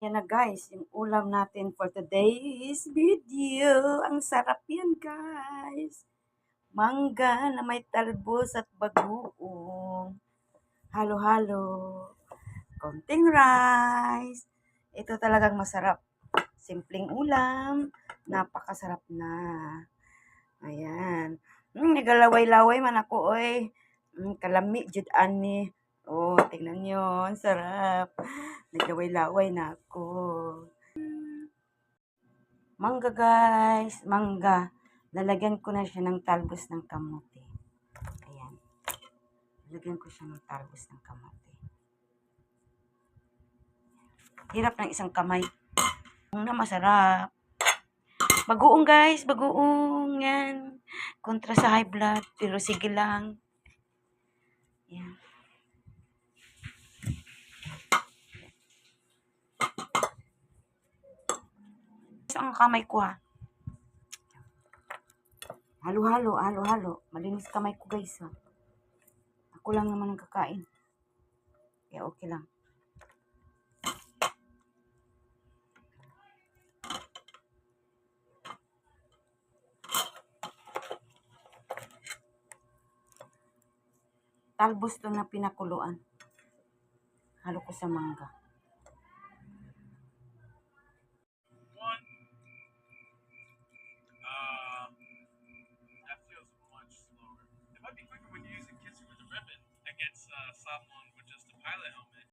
Yan na guys, yung ulam natin for today's video. Ang sarap yan guys. Mangga na may talbos at bagoong. Halo-halo. Konting rice. Ito talagang masarap. Simpleng ulam. Napakasarap na. Ayan. Mm, nagalaway-laway man ako oy. Mm, kalami jud ani. Oh, tingnan nyo. Sarap. Naglaway-laway na ako. Mangga guys. Mangga. Lalagyan ko na siya ng talbos ng kamote. Ayan. Lalagyan ko siya ng talbos ng kamote. Hirap ng isang kamay. Ang na masarap. Bagoong guys. Bagoong. Yan. Kontra sa high blood. Pero sige lang. Yan. Ang kamay ko ha. Halo-halo, halo-halo. Malinis kamay ko guys ha. Ako lang naman ang kakain. Kaya okay lang. Talbos to na pinakuluan. Halo ko sa mangga. platform, which is the pilot helmet,